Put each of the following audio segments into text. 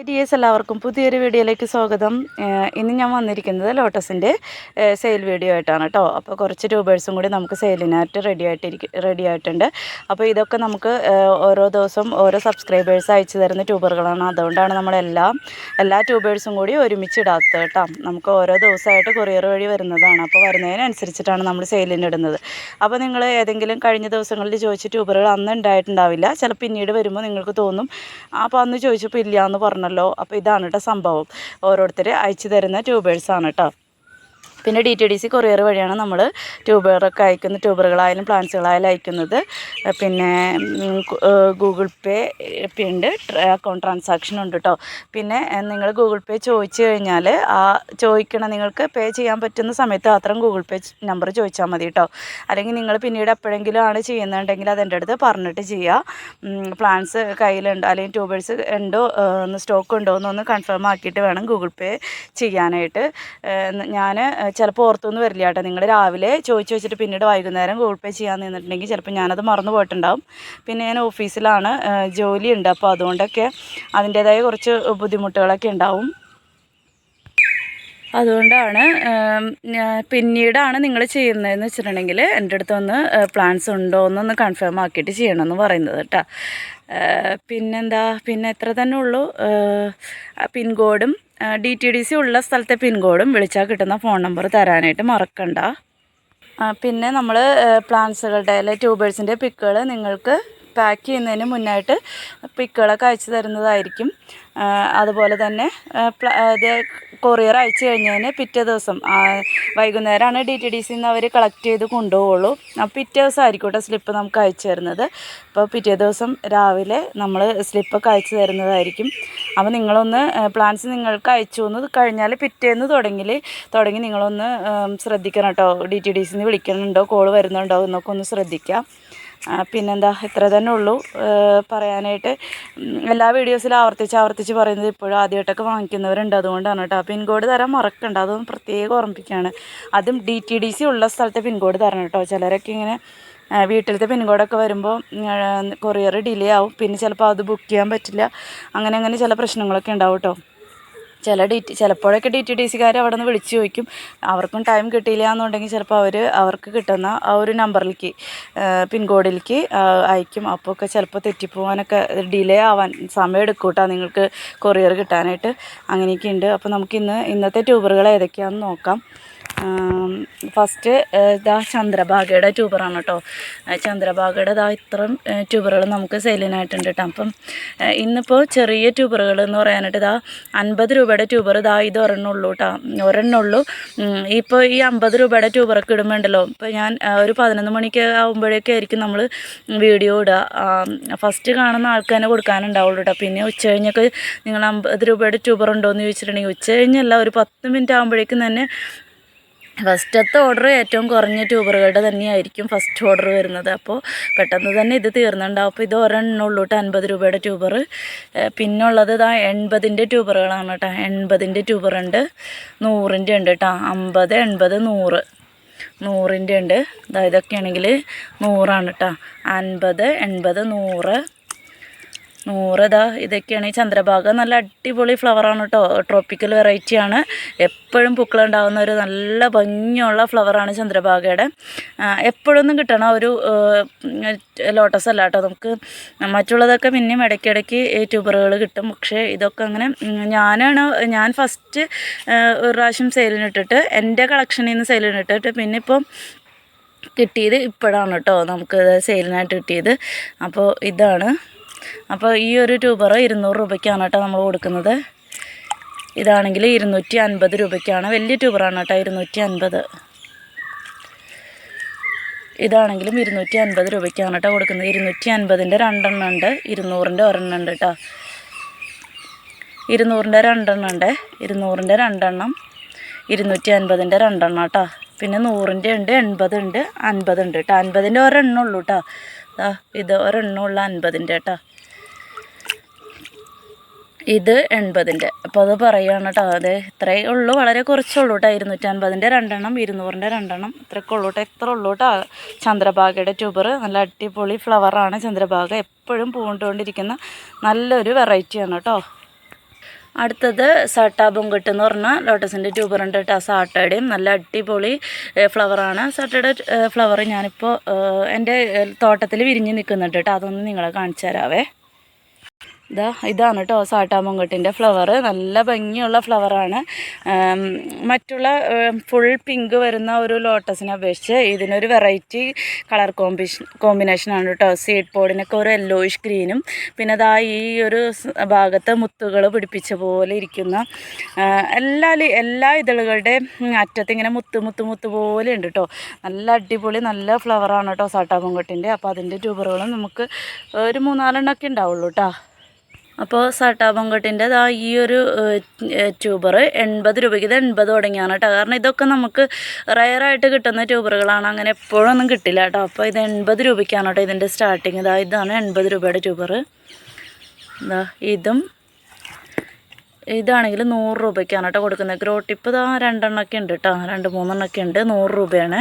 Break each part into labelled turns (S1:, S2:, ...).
S1: Hi S എല്ലാവർക്കും പുതിയൊരു വീഡിയോയിലേക്ക് സ്വാഗതം. ഇന്ന് ഞാൻ വന്നിരിക്കുന്നത് ലോട്ടസിന്റെ സെയിൽ വീഡിയോ ആയിട്ടാണ് കേട്ടോ അപ്പോൾ കുറച്ച് ട്യൂബേഴ്സും കൂടി നമുക്ക് സെയിലിനായിട്ട് റെഡി ആയിട്ടിരിക്കും റെഡി ആയിട്ടുണ്ട്. അപ്പോൾ ഇതൊക്കെ നമുക്ക് ഓരോ ദിവസം ഓരോ സബ്സ്ക്രൈബേഴ്സ് അയച്ചു തരുന്ന ട്യൂബറുകളാണ്. അതുകൊണ്ടാണ് നമ്മളെല്ലാം എല്ലാ ട്യൂബേഴ്സും കൂടി ഒരുമിച്ച് ഇടാത്തത് കേട്ടോ നമുക്ക് ഓരോ ദിവസമായിട്ട് കൊറിയർ വഴി വരുന്നതാണ്. അപ്പോൾ വരുന്നതിനനുസരിച്ചിട്ടാണ് നമ്മൾ സെയിലിന് ഇടുന്നത്. അപ്പോൾ നിങ്ങൾ ഏതെങ്കിലും കഴിഞ്ഞ ദിവസങ്ങളിൽ ചോദിച്ച ട്യൂബറുകൾ അന്ന് ഉണ്ടായിട്ടുണ്ടാവില്ല ചിലപ്പോൾ പിന്നീട് വരുമ്പോൾ നിങ്ങൾക്ക് തോന്നും അപ്പോൾ അന്ന് ചോദിച്ചപ്പോൾ ഇല്ല എന്ന് പറഞ്ഞല്ലോ അപ്പോൾ ഇതാണ് കേട്ടോ സംഭവം. ഓരോരുത്തർ അയച്ചു തരുന്ന ട്യൂബേഴ്സാണ് കേട്ടോ പിന്നെ D T D C courier വഴിയാണ് നമ്മൾ ട്യൂബറൊക്കെ അയക്കുന്നത് ട്യൂബറുകളായാലും പ്ലാന്റ്സുകളായാലും അയക്കുന്നത്. പിന്നെ ഗൂഗിൾ പേ ഉണ്ട്. അക്കൗണ്ട് ട്രാൻസാക്ഷൻ ഉണ്ട് കേട്ടോ പിന്നെ നിങ്ങൾ ഗൂഗിൾ പേ ചോദിച്ചു കഴിഞ്ഞാൽ ആ ചോദിക്കണം നിങ്ങൾക്ക് പേ ചെയ്യാൻ പറ്റുന്ന സമയത്ത് മാത്രം ഗൂഗിൾ പേ നമ്പർ ചോദിച്ചാൽ മതി കേട്ടോ അല്ലെങ്കിൽ നിങ്ങൾ പിന്നീട് എപ്പോഴെങ്കിലും ആണ് ചെയ്യുന്നുണ്ടെങ്കിൽ അതെന്റെ അടുത്ത് പറഞ്ഞിട്ട് ചെയ്യുക പ്ലാൻസ് കയ്യിലുണ്ടോ അല്ലെങ്കിൽ ട്യൂബേഴ്സ് ഉണ്ടോ ഒന്ന് സ്റ്റോക്ക് ഉണ്ടോ എന്നൊന്ന് കൺഫേം ആക്കിയിട്ട് വേണം ഗൂഗിൾ പേ ചെയ്യാനായിട്ട്. ഞാൻ ചിലപ്പോൾ ഓർത്തൊന്നും വരില്ല കേട്ടോ. നിങ്ങൾ രാവിലെ ചോദിച്ചു വെച്ചിട്ട് പിന്നീട് വൈകുന്നേരം ഗൂഗിൾ പേ ചെയ്യാൻ നിന്നിട്ടുണ്ടെങ്കിൽ ചിലപ്പോൾ ഞാനത് മറന്നു പോയിട്ടുണ്ടാവും. പിന്നെ ഞാൻ ഓഫീസിലാണ് ജോലി ജോലിയുണ്ട്. അപ്പോൾ അതുകൊണ്ടൊക്കെ അതിന്റേതായ കുറച്ച് ബുദ്ധിമുട്ടുകളൊക്കെ ഉണ്ടാവും. അതുകൊണ്ടാണ് പിന്നീടാണ് നിങ്ങൾ ചെയ്യുന്നതെന്ന് വെച്ചിട്ടുണ്ടെങ്കിൽ എന്റെ അടുത്ത് ഒന്ന് പ്ലാൻസ് ഉണ്ടോ എന്നൊന്ന് കൺഫേം ആക്കിയിട്ട് ചെയ്യണമെന്ന് പറയുന്നത് കേട്ടോ. പിന്നെന്താ? പിന്നെ എത്ര തന്നെ ഉള്ളൂ? പിൻകോഡും ഡി ടി ഡി സി ഉള്ള സ്ഥലത്തെ പിൻകോഡും വിളിച്ചാൽ കിട്ടുന്ന ഫോൺ നമ്പർ തരാനായിട്ട് മറക്കണ്ട. പിന്നെ നമ്മൾ പ്ലാന്റ്സുകളുടെ അല്ലെ ട്യൂബേഴ്സിന്റെ പിക്കുകൾ നിങ്ങൾക്ക് പാക്ക് ചെയ്യുന്നതിന് മുന്നായിട്ട് പിക്കുകളൊക്കെ അയച്ചു തരുന്നതായിരിക്കും. അതുപോലെ തന്നെ ഇത് കൊറിയർ അയച്ചു കഴിഞ്ഞതിന് പിറ്റേ ദിവസം വൈകുന്നേരമാണ് ഡി ടി ഡി സിന്ന് അവർ കളക്ട് ചെയ്ത് കൊണ്ടുപോകുള്ളൂ അപ്പോൾ പിറ്റേ ദിവസം ആയിരിക്കും കേട്ടോ സ്ലിപ്പ് നമുക്ക് അയച്ചു തരുന്നത്. അപ്പോൾ പിറ്റേ ദിവസം രാവിലെ നമ്മൾ സ്ലിപ്പൊക്കെ അയച്ചു തരുന്നതായിരിക്കും. അപ്പോൾ നിങ്ങളൊന്ന് പ്ലാൻസ് നിങ്ങൾക്ക് അയച്ചു എന്ന് കഴിഞ്ഞാൽ പിറ്റേന്ന് തുടങ്ങി തുടങ്ങി നിങ്ങളൊന്ന് ശ്രദ്ധിക്കണം കേട്ടോ ഡി ടി ഡി സിന്ന് വിളിക്കുന്നുണ്ടോ കോൾ വരുന്നുണ്ടോ? എന്നൊക്കെ ഒന്ന് ശ്രദ്ധിക്കാം. പിന്നെന്താ? ഇത്ര തന്നെ ഉള്ളൂ. പറയാനായിട്ട്. എല്ലാ വീഡിയോസിലും ആവർത്തിച്ച് ആവർത്തിച്ച് പറയുന്നത് ഇപ്പോഴും ആദ്യമായിട്ടൊക്കെ വാങ്ങിക്കുന്നവരുണ്ട്. അതുകൊണ്ടാണ് കേട്ടോ പിൻകോഡ് തരാൻ മറക്കണ്ട. അതൊന്നും പ്രത്യേകം ഓർമ്മിപ്പിക്കുകയാണ് അതും ഡി ടി ഡി സി ഉള്ള സ്ഥലത്തെ പിൻകോഡ് തരണം കേട്ടോ ചിലരൊക്കെ ഇങ്ങനെ വീട്ടിലത്തെ പിൻകോഡൊക്കെ വരുമ്പോൾ കൊറിയർ ഡിലേ ആവും. പിന്നെ ചിലപ്പോൾ അത് ബുക്ക് ചെയ്യാൻ പറ്റില്ല. അങ്ങനെ അങ്ങനെ ചില പ്രശ്നങ്ങളൊക്കെ ഉണ്ടാവും കേട്ടോ ചില ഡി ടി ചിലപ്പോഴൊക്കെ ഡി ടി ഡി സിക്കാർ അവിടെ നിന്ന് വിളിച്ച് ചോദിക്കും. അവർക്കും ടൈം കിട്ടിയില്ല എന്നുണ്ടെങ്കിൽ ചിലപ്പോൾ അവർ അവർക്ക് കിട്ടുന്ന ആ ഒരു നമ്പറിലേക്ക് പിൻകോഡിലേക്ക് അയക്കും. അപ്പോൾ ഒക്കെ ചിലപ്പോൾ തെറ്റിപ്പോവാനൊക്കെ ഡിലേ ആവാൻ സമയം എടുക്കും കേട്ടോ നിങ്ങൾക്ക് കൊറിയർ കിട്ടാനായിട്ട്. അങ്ങനെയൊക്കെ ഉണ്ട്. അപ്പോൾ നമുക്കിന്ന് ഇന്നത്തെ ട്യൂബറുകൾ ഏതൊക്കെയാണെന്ന് നോക്കാം. ഫസ്റ്റ് ഇതാ ചന്ദ്രഭാഗയുടെ ട്യൂബറാണ് കേട്ടോ ചന്ദ്രഭാഗയുടെ ഇതാ ഇത്രയും ട്യൂബറുകൾ നമുക്ക് സെയിലിനായിട്ടുണ്ട് കേട്ടോ അപ്പം ഇന്നിപ്പോൾ ചെറിയ ട്യൂബറുകൾ എന്ന് പറയാനായിട്ട് ഇതാ അൻപത് രൂപയുടെ ട്യൂബർ ഇതാ ഇത് ഒരെണ്ണമുള്ളൂ കേട്ടോ ഒരെണ്ണമുള്ളൂ ഇപ്പോൾ ഈ അമ്പത് രൂപയുടെ ട്യൂബറൊക്കെ ഇടുമ്പോണ്ടല്ലോ ഇപ്പോൾ ഞാൻ ഒരു പതിനൊന്ന് മണിക്ക് ആകുമ്പോഴേക്കും ആയിരിക്കും നമ്മൾ വീഡിയോ ഇടുക. ഫസ്റ്റ് കാണുന്ന ആൾക്ക് തന്നെ കൊടുക്കാനുണ്ടാവുള്ളൂ കേട്ടോ പിന്നെ ഉച്ച കഴിഞ്ഞൊക്കെ നിങ്ങൾ അമ്പത് രൂപയുടെ ട്യൂബർ ഉണ്ടോ എന്ന് ചോദിച്ചിട്ടുണ്ടെങ്കിൽ ഉച്ച കഴിഞ്ഞല്ല ഒരു പത്ത് മിനിറ്റ് ആകുമ്പോഴേക്കും തന്നെ ഫസ്റ്റത്തെ ഓർഡർ ഏറ്റവും കുറഞ്ഞ ട്യൂബറുകളുടെ തന്നെയായിരിക്കും ഫസ്റ്റ് ഓർഡർ വരുന്നത്. അപ്പോൾ പെട്ടെന്ന് തന്നെ ഇത് തീർന്നുണ്ടാവും അപ്പോൾ ഇത് ഒരെണ്ണം ഉള്ളൂ കേട്ടോ അൻപത് രൂപയുടെ ട്യൂബർ പിന്നുള്ളത് ഇതാ എൺപതിന്റെ ട്യൂബറുകളാണ് കേട്ടോ. എൺപതിന്റെ ട്യൂബറുണ്ട് നൂറിന്റെ ഉണ്ട് കേട്ടോ. അമ്പത് എൺപത് നൂറ്. നൂറിന്റെ ഉണ്ട്. ഇതാ ഇതൊക്കെയാണെങ്കിൽ നൂറാണ് കേട്ടോ. അൻപത് എൺപത് നൂറ് നൂറ് ഇതാ ഇതൊക്കെയാണ് ഈ ചന്ദ്രഭാഗ. നല്ല അടിപൊളി ഫ്ലവറാണ് കേട്ടോ ട്രോപ്പിക്കൽ വെറൈറ്റിയാണ് എപ്പോഴും പൂക്കളുണ്ടാകുന്ന ഒരു നല്ല ഭംഗിയുള്ള ഫ്ലവറാണ് ചന്ദ്രഭാഗയുടെ. എപ്പോഴൊന്നും കിട്ടണ. ഒരു ലോട്ടസ് അല്ല കേട്ടോ നമുക്ക് മറ്റുള്ളതൊക്കെ പിന്നെയും ഇടയ്ക്കിടയ്ക്ക് ട്യൂബറുകൾ കിട്ടും. പക്ഷേ ഇതൊക്കെ അങ്ങനെ ഞാനാണ് ഞാൻ ഫസ്റ്റ് ഒരു പ്രാവശ്യം സെയിലിനിട്ടിട്ട് എന്റെ കളക്ഷനിൽ നിന്ന് സെയിലിനിട്ടിട്ട് പിന്നെ ഇപ്പം കിട്ടിയത് ഇപ്പോഴാണ് കേട്ടോ നമുക്ക് സെയിലിനായിട്ട് കിട്ടിയത്. അപ്പോൾ ഇതാണ്. അപ്പോൾ ഈ ഒരു ട്യൂബർ ഇരുന്നൂറ് രൂപയ്ക്കാണ് കേട്ടോ നമ്മൾ കൊടുക്കുന്നത്. ഇതാണെങ്കിൽ ഇരുന്നൂറ്റി അൻപത് രൂപയ്ക്കാണ്. വലിയ ട്യൂബറാണ് കേട്ടോ ഇരുന്നൂറ്റി അൻപത് ഇതാണെങ്കിലും ഇരുന്നൂറ്റി അൻപത് രൂപയ്ക്കാണ് കേട്ടോ കൊടുക്കുന്നത്. ഇരുന്നൂറ്റി അൻപതിന്റെ രണ്ടെണ്ണം ഉണ്ട് ഇരുന്നൂറിന്റെ ഒരെണ്ണം ഉണ്ട് കേട്ടോ. ഇരുന്നൂറിന്റെ രണ്ടെണ്ണം ഉണ്ട് ഇരുന്നൂറിന്റെ രണ്ടെണ്ണം ഇരുന്നൂറ്റി അൻപതിന്റെ രണ്ടെണ്ണം കേട്ടോ. പിന്നെ നൂറിന്റെ ഉണ്ട് എൺപത് ഉണ്ട് അൻപത് ഉണ്ട് കേട്ടോ. അൻപതിന്റെ ഒരെണ്ണം ഉള്ളൂ കേട്ടോ. ഇത് ഒരെണ്ണം ഉള്ള അൻപതിന്റെ കേട്ടോ. ഇത് എൺപതിന്റെ. അപ്പോൾ അത് പറയുകയാണ് കേട്ടോ അത് ഇത്രയേ ഉള്ളൂ വളരെ കുറച്ചുള്ളൂ കേട്ടോ ഇരുന്നൂറ്റൻപതിന്റെ രണ്ടെണ്ണം ഇരുന്നൂറിന്റെ രണ്ടെണ്ണം ഇത്രയൊക്കെ ഉള്ളൂ കേട്ടോ ഇത്ര ഉള്ളൂ കേട്ടോ ചന്ദ്രഭാഗയുടെ ട്യൂബർ നല്ല അടിപൊളി ഫ്ലവറാണ് ചന്ദ്രഭാഗ എപ്പോഴും പൂണ്ടുകൊണ്ടിരിക്കുന്ന നല്ലൊരു വെറൈറ്റിയാണ് കേട്ടോ. അടുത്തത് സാട്ടാ ബൊങ്കട്ട് എന്ന് പറഞ്ഞാൽ ലോട്ടസിന്റെ ട്യൂബർ ഉണ്ട് കേട്ടോ സാട്ടയുടെയും നല്ല അടിപൊളി ഫ്ലവറാണ് സാട്ടയുടെ ഫ്ലവർ ഞാനിപ്പോൾ എന്റെ തോട്ടത്തിൽ വിരിഞ്ഞ് നിൽക്കുന്നുണ്ട് കേട്ടോ അതൊന്ന് നിങ്ങളെ കാണിച്ചു തരാവേ. ഇതാ ഇതാണ് കേട്ടോ സാട്ടാമൊങ്കട്ടിന്റെ ഫ്ലവർ നല്ല ഭംഗിയുള്ള ഫ്ലവറാണ് മറ്റുള്ള ഫുൾ പിങ്ക് വരുന്ന ഒരു ലോട്ടസിനെ അപേക്ഷിച്ച് ഇതിനൊരു വെറൈറ്റി കളർ കോമ്പിഷൻ കോമ്പിനേഷനാണ് കേട്ടോ സീഡ് പോഡിനൊക്കെ ഒരു യെല്ലോയിഷ് ഗ്രീനും പിന്നെ അതാ ഈ ഒരു ഭാഗത്ത് മുത്തുകൾ പിടിപ്പിച്ച പോലെ ഇരിക്കുന്ന എല്ലാ എല്ലാ ഇതളുകളുടെയും അറ്റത്ത് ഇങ്ങനെ മുത്ത് മുത്ത് മുത്ത് പോലെ ഉണ്ട് കേട്ടോ നല്ല അടിപൊളി നല്ല ഫ്ലവറാണ് കേട്ടോ സാട്ടാമൊങ്കട്ടിന്റെ അപ്പോൾ അതിന്റെ ട്യൂബറുകളും നമുക്ക് ഒരു മൂന്നാലെണ്ണമൊക്കെ ഉണ്ടാവുള്ളൂ കേട്ടോ അപ്പോൾ സാട്ടാബൊങ്കട്ടിന്റെ ആ ഈ ഒരു ട്യൂബർ എൺപത് രൂപയ്ക്ക് ഇത് എൺപത് തുടങ്ങിയാണ് കേട്ടോ. കാരണം ഇതൊക്കെ നമുക്ക് റയറായിട്ട് കിട്ടുന്ന ട്യൂബറുകളാണ്. അങ്ങനെ എപ്പോഴൊന്നും കിട്ടില്ല കേട്ടോ. അപ്പോൾ ഇത് എൺപത് രൂപയ്ക്കാണ് കേട്ടോ ഇതിന്റെ സ്റ്റാർട്ടിങ് ഇതാ ഇതാണ് എൺപത് രൂപയുടെ ട്യൂബർ. ഇതാ ഇതും ഇതാണെങ്കിൽ നൂറ് രൂപയ്ക്കാണ് കേട്ടോ കൊടുക്കുന്നത്. ഗ്രോ ടിപ്പ് ഇതാ രണ്ടെണ്ണമൊക്കെ ഉണ്ട് കേട്ടോ. രണ്ട് മൂന്നെണ്ണമൊക്കെ ഉണ്ട്. നൂറ് രൂപയാണ്.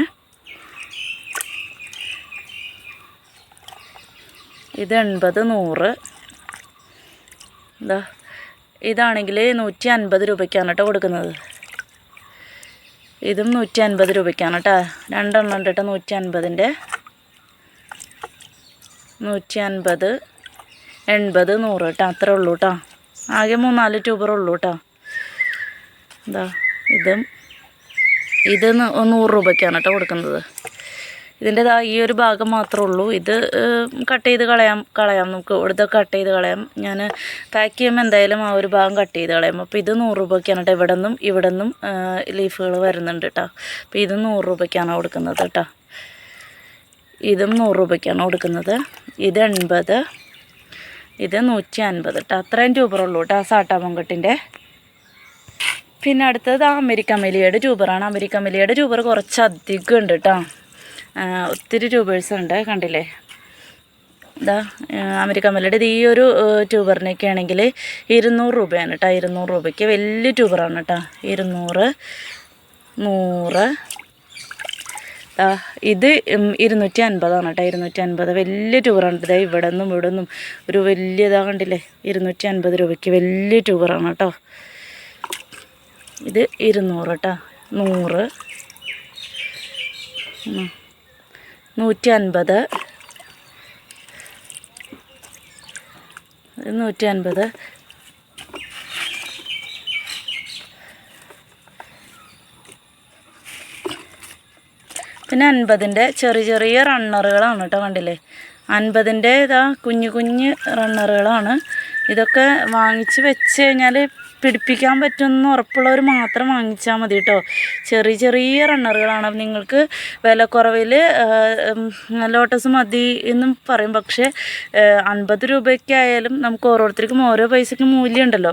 S1: ഇത് എൺപത് നൂറ്. എന്താ ഇതാണെങ്കിൽ നൂറ്റി അൻപത് രൂപയ്ക്കാണ് കേട്ടോ കൊടുക്കുന്നത്. ഇതും നൂറ്റി അൻപത് രൂപയ്ക്കാണ് കേട്ടോ. രണ്ടെണ്ണം ഉണ്ട് കേട്ടോ നൂറ്റി അൻപതിന്റെ നൂറ്റി അൻപത് എൺപത് നൂറ് കേട്ടോ അത്രേ ഉള്ളൂ കേട്ടോ. ആകെ മൂന്നാൽ ട്യൂബർ ഉള്ളൂ കേട്ടോ. എന്താ ഇതും ഇത് നൂറ് രൂപയ്ക്കാണ് കേട്ടോ കൊടുക്കുന്നത്. ഇതിന്റെ ദാ ഈ ഒരു ഭാഗം മാത്രമേ ഉള്ളൂ. ഇത് കട്ട് ചെയ്ത് കളയാം കളയാം നമുക്ക്. ഇവിടുത്തെ കട്ട് ചെയ്ത് കളയാം. ഞാൻ പാക്ക് ചെയ്യുമ്പോൾ എന്തായാലും ആ ഒരു ഭാഗം കട്ട് ചെയ്ത് കളയാം. അപ്പോൾ ഇത് നൂറ് രൂപയ്ക്കാണ് കേട്ടോ ഇവിടെ നിന്നും ഇവിടെ നിന്നും ലീഫുകൾ വരുന്നുണ്ട് കേട്ടോ അപ്പോൾ ഇത് നൂറ് രൂപയ്ക്കാണ് കൊടുക്കുന്നത് കേട്ടോ ഇതും നൂറ് രൂപയ്ക്കാണ് കൊടുക്കുന്നത്. ഇത് എൺപത് ഇത് നൂറ്റി അൻപത് കേട്ടോ അത്രയും ട്യൂബറുള്ളൂ കേട്ടോ സാട്ടാമങ്കട്ടിന്റെ പിന്നെ അടുത്തത് അമേരിക്കൻ മെലിയുടെ ട്യൂബറാണ് അമേരിക്കൻ മെലിയുടെ ട്യൂബർ കുറച്ച് അധികം ഉണ്ട് കേട്ടോ ആ, ഒത്തിരി ട്യൂബേഴ്സ് ഉണ്ട് കണ്ടില്ലേ? ഇതാ അമേരിക്കൻ മലയുടെ ഈ ഒരു ട്യൂബറിനൊക്കെ ആണെങ്കിൽ ഇരുന്നൂറ് രൂപയാണ് കേട്ടോ ഇരുന്നൂറ് രൂപയ്ക്ക്. വലിയ ട്യൂബറാണ് കേട്ടോ. ഇരുന്നൂറ് നൂറ്. ഇത് ഇരുന്നൂറ്റി അൻപതാണ് കേട്ടോ ഇരുന്നൂറ്റി അൻപത് വലിയ ട്യൂബറാണ് ഇതാ ഇവിടെ നിന്നും ഇവിടെ നിന്നും ഒരു വലിയ ഇതാ കണ്ടില്ലേ? ഇരുന്നൂറ്റി അൻപത് രൂപയ്ക്ക് വലിയ ട്യൂബറാണ് കേട്ടോ. ഇത് ഇരുന്നൂറ് കേട്ടോ നൂറ്. നൂറ്റി അൻപത് നൂറ്റി അൻപത് പിന്നെ അൻപതിന്റെ ചെറിയ ചെറിയ റണ്ണറുകളാണ് കേട്ടോ കണ്ടില്ലേ? അൻപതിന്റെ ഇതാ കുഞ്ഞു കുഞ്ഞ് റണ്ണറുകളാണ്. ഇതൊക്കെ വാങ്ങിച്ച് വെച്ച് കഴിഞ്ഞാൽ പിടിപ്പിക്കാൻ പറ്റുമെന്ന് ഉറപ്പുള്ളവർ മാത്രം വാങ്ങിച്ചാൽ മതി കേട്ടോ. ചെറിയ ചെറിയ റണ്ണറുകളാണ് നിങ്ങൾക്ക് നിങ്ങൾക്ക് വിലക്കുറവിൽ ലോട്ടസ് മതി എന്നും പറയും. പക്ഷേ അൻപത് രൂപയ്ക്കായാലും നമുക്ക് ഓരോരുത്തർക്കും ഓരോ പൈസയ്ക്ക് മൂല്യമുണ്ടല്ലോ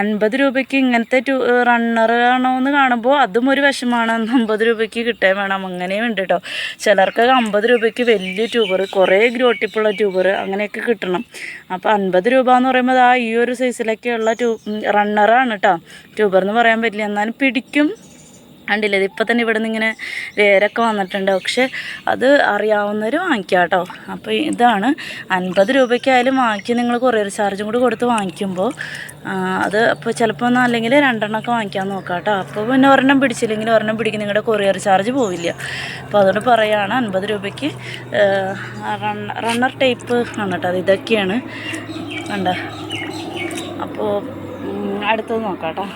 S1: അൻപത് രൂപയ്ക്ക് ഇങ്ങനത്തെ റണ്ണർ എന്ന് കാണുമ്പോൾ അതും ഒരു വിഷമാണ്. അമ്പത് രൂപയ്ക്ക് കിട്ടാൻ വേണം. അങ്ങനെയും ഉണ്ട് കേട്ടോ. ചിലർക്ക് അമ്പത് രൂപയ്ക്ക് വലിയ ട്യൂബർ കുറേ ഗ്രോട്ടിപ്പുള്ള ട്യൂബർ അങ്ങനെയൊക്കെ കിട്ടണം. അപ്പോൾ അൻപത് രൂപ എന്ന് പറയുമ്പോൾ ആ ഈ ഒരു സൈസിലൊക്കെയുള്ള ട്യൂ റണ്ണറാണ് കേട്ടോ ട്യൂബർ എന്ന് പറയാൻ പറ്റില്ല. എന്നാലും പിടിക്കും. കണ്ടില്ലേ? ഇപ്പം തന്നെ ഇവിടെ നിന്ന് ഇങ്ങനെ വേരൊക്കെ വന്നിട്ടുണ്ട്. പക്ഷെ അത് അറിയാവുന്നവർ വാങ്ങിക്കുക കേട്ടോ അപ്പോൾ ഇതാണ്. അൻപത് രൂപയ്ക്കായാലും വാങ്ങിക്കും. നിങ്ങൾ കൊറിയർ ചാർജും കൂടി കൊടുത്ത് വാങ്ങിക്കുമ്പോൾ അത് അപ്പോൾ ചിലപ്പോൾ ഒന്ന് അല്ലെങ്കിൽ രണ്ടെണ്ണമൊക്കെ വാങ്ങിക്കാൻ നോക്കാം കേട്ടോ അപ്പോൾ പിന്നെ ഒരെണ്ണം പിടിച്ചില്ലെങ്കിൽ ഒരെണ്ണം പിടിക്കും. നിങ്ങളുടെ കൊറിയർ ചാർജ് പോവില്ല. അപ്പോൾ അതുകൊണ്ട് പറയുകയാണ് അൻപത് രൂപയ്ക്ക് റണ്ണർ ടൈപ്പ് ആണ് കേട്ടോ അത് ഇതൊക്കെയാണ്. കണ്ട? അപ്പോൾ അടുത്തത് നോക്കാട്ടോ. കേട്ടോ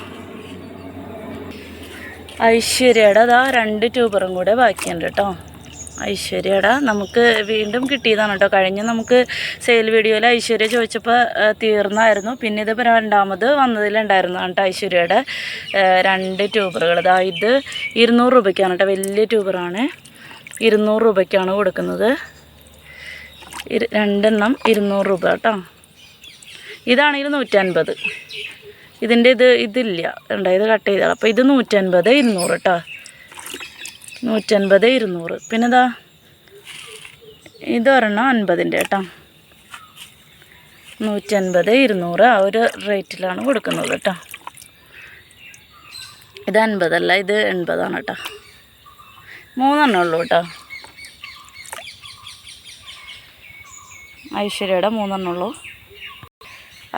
S1: ഐശ്വര്യയുടെ അതാ രണ്ട് ട്യൂബറും കൂടെ ബാക്കിയുണ്ട് കേട്ടോ. ഐശ്വര്യയുടെ നമുക്ക് വീണ്ടും കിട്ടിയതാണ് കേട്ടോ. കഴിഞ്ഞ് നമുക്ക് സെയിൽ വീഡിയോയിൽ ഐശ്വര്യ ചോദിച്ചപ്പോൾ തീർന്നായിരുന്നു. പിന്നെ ഇത് രണ്ടാമത് വന്നതിലുണ്ടായിരുന്നു കേട്ടോ ഐശ്വര്യയുടെ രണ്ട് ട്യൂബറുകൾ ഇതാ ഇത് ഇരുന്നൂറ് രൂപയ്ക്കാണ് കേട്ടോ. വലിയ ട്യൂബറാണ്. ഇരുന്നൂറ് രൂപയ്ക്കാണ് കൊടുക്കുന്നത്. രണ്ടെണ്ണം ഇരുന്നൂറ് രൂപ കേട്ടോ. ഇതാണെങ്കിൽ നൂറ്റൻപത്. ഇതിന്റെ ഇത് ഇതില്ല. ഉണ്ടായത് കട്ട് ചെയ്താൽ അപ്പോൾ ഇത് നൂറ്റൻപത് ഇരുന്നൂറ് കേട്ടോ നൂറ്റൻപത് ഇരുന്നൂറ്. പിന്നെ ഇതാ ഇതൊരെണ്ണം അൻപതിന്റെ കേട്ടോ നൂറ്റൻപത് ഇരുന്നൂറ് ആ ഒരു റേറ്റിലാണ് കൊടുക്കുന്നത് കേട്ടോ ഇത് അൻപതല്ല ഇത് എൺപതാണ് കേട്ടോ മൂന്നെണ്ണം ഉള്ളൂ കേട്ടോ ഐശ്വര്യയുടെ മൂന്നെണ്ണം ഉള്ളൂ.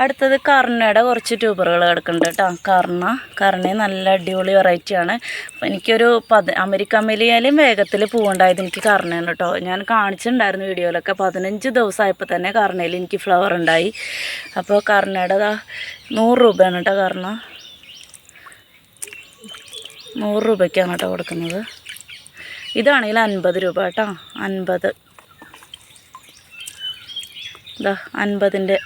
S1: അടുത്തത് കർണയുടെ കുറച്ച് ട്യൂബറുകൾ കിടക്കുന്നുണ്ട് കേട്ടോ. കർണ കർണ നല്ല അടിപൊളി വെറൈറ്റിയാണ് അപ്പം എനിക്കൊരു പത് അമേരിക്ക മെലിയാലും വേഗത്തിൽ പൂവുണ്ടായത് എനിക്ക് കർണയാണ് കേട്ടോ. ഞാൻ കാണിച്ചിട്ടുണ്ടായിരുന്നു വീഡിയോയിലൊക്കെ. പതിനഞ്ച് ദിവസമായപ്പോൾ തന്നെ കർണയിൽ എനിക്ക് ഫ്ലവർ ഉണ്ടായി. അപ്പോൾ കർണയുടെ നൂറ് രൂപയാണ് കേട്ടോ കർണ. നൂറ് രൂപയ്ക്കാണ് കേട്ടോ കൊടുക്കുന്നത്. ഇതാണെങ്കിൽ അൻപത് രൂപ കേട്ടോ. അൻപത്. അൻപതിന്റെ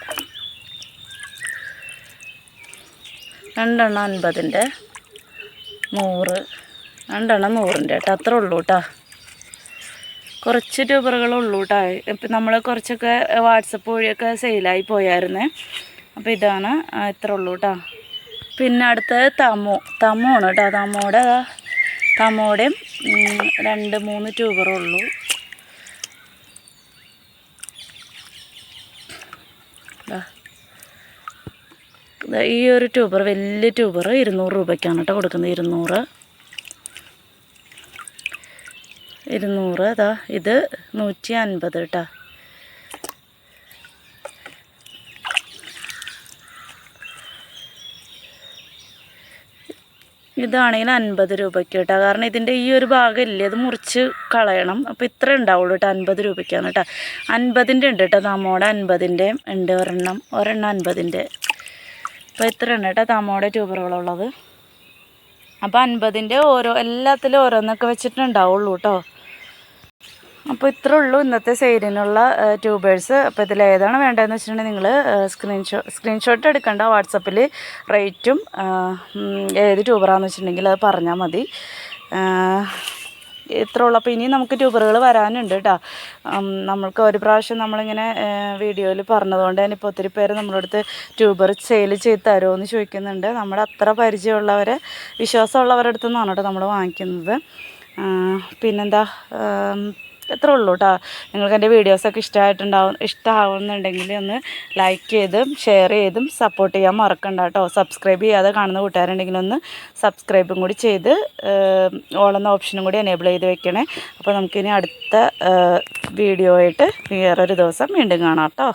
S1: രണ്ടെണ്ണം അൻപതിന്റെ. നൂറ്. രണ്ടെണ്ണം നൂറിന്റെ കേട്ടോ. അത്രേ ഉള്ളൂ കേട്ടോ. കുറച്ച് ട്യൂബറുകളുള്ളൂ കേട്ടോ. ഇപ്പം നമ്മൾ കുറച്ചൊക്കെ വാട്സപ്പ് വഴിയൊക്കെ സെയിലായി പോയായിരുന്നേ. അപ്പോൾ ഇതാണ് ഇത്ര ഉള്ളൂ കേട്ടോ. പിന്നെ അടുത്തത് തമോ. തമോ ആണ് കേട്ടോ. തമോടെ തമോടെയും രണ്ട് മൂന്ന് ട്യൂബറുള്ളൂ ദാ. ഈ ഒരു ട്യൂബർ വലിയ ട്യൂബർ ഇരുന്നൂറ് രൂപയ്ക്കാണ് കേട്ടോ കൊടുക്കുന്നത് ഇരുന്നൂറ്. ഇരുന്നൂറ് അതാ ഇത് നൂറ്റി അൻപത് കേട്ടോ ഇതാണെങ്കിൽ അൻപത് രൂപയ്ക്ക് കേട്ടോ കാരണം ഇതിന്റെ ഈ ഒരു ഭാഗം ഇല്ലേ അത് മുറിച്ച് കളയണം. അപ്പോൾ ഇത്ര ഉണ്ടാവുള്ളൂ കേട്ടോ അൻപത് രൂപയ്ക്കാണ് കേട്ടോ അൻപതിന്റെ ഉണ്ട് കേട്ടോ നമ്മുടെ അൻപതിന്റെ ഉണ്ട് ഒരെണ്ണം ഒരെണ്ണം അൻപതിന്റെ. അപ്പോൾ ഇത്ര ഉണ്ട് കേട്ടോ തമോടെ ട്യൂബറുകളുള്ളത്? അപ്പോൾ അൻപതിന്റെ ഓരോ എല്ലാത്തിലും ഓരോന്നൊക്കെ വെച്ചിട്ടുണ്ടാവുള്ളൂ കേട്ടോ. അപ്പോൾ ഇത്രേ ഉള്ളൂ ഇന്നത്തെ സെയിലിനുള്ള ട്യൂബേഴ്സ്. അപ്പോൾ ഇതിൽ ഏതാണ് വേണ്ടതെന്ന് വെച്ചിട്ടുണ്ടെങ്കിൽ നിങ്ങൾ സ്ക്രീൻഷോ സ്ക്രീൻഷോട്ട് എടുക്കേണ്ട. വാട്സപ്പിൽ റേറ്റും ഏത് ട്യൂബറാണെന്ന് വെച്ചിട്ടുണ്ടെങ്കിൽ അത് പറഞ്ഞാൽ മതി. ഇത്ര ഉള്ളൂ അപ്പോൾ ഇനി നമുക്ക് ട്യൂബറുകൾ വരാനുണ്ട് കേട്ടോ നമ്മൾക്ക് ഒരു പ്രാവശ്യം നമ്മളിങ്ങനെ വീഡിയോയിൽ പറഞ്ഞതുകൊണ്ട് തന്നെ ഇപ്പോൾ ഒത്തിരി പേര് നമ്മുടെ അടുത്ത് ട്യൂബർ സെയിൽ ചെയ്ത് തരുമോ എന്ന് ചോദിക്കുന്നുണ്ട്. നമ്മുടെ അത്ര പരിചയമുള്ളവരെ വിശ്വാസമുള്ളവരുടെ അടുത്തു നിന്നാണ് കേട്ടോ നമ്മൾ വാങ്ങിക്കുന്നത്. പിന്നെന്താ ആം, ഇത്രേ ഉള്ളൂ കേട്ടോ നിങ്ങൾക്ക് എന്റെ വീഡിയോസൊക്കെ ഇഷ്ടമായിട്ടുണ്ടാവും ഇഷ്ടമാവുന്നുണ്ടെങ്കിൽ ഒന്ന് ലൈക്ക് ചെയ്തും ഷെയർ ചെയ്തും സപ്പോർട്ട് ചെയ്യാൻ മറക്കണ്ട കേട്ടോ സബ്സ്ക്രൈബ് ചെയ്യാതെ കാണുന്ന കൂട്ടുകാരുണ്ടെങ്കിൽ ഒന്ന് സബ്സ്ക്രൈബും കൂടി ചെയ്ത് ഓളെന്ന ഓപ്ഷനും കൂടി എനേബിൾ ചെയ്ത് വെക്കണേ. അപ്പോൾ നമുക്കിനി അടുത്ത വീഡിയോ ആയിട്ട് വേറൊരു ദിവസം വീണ്ടും കാണാം കേട്ടോ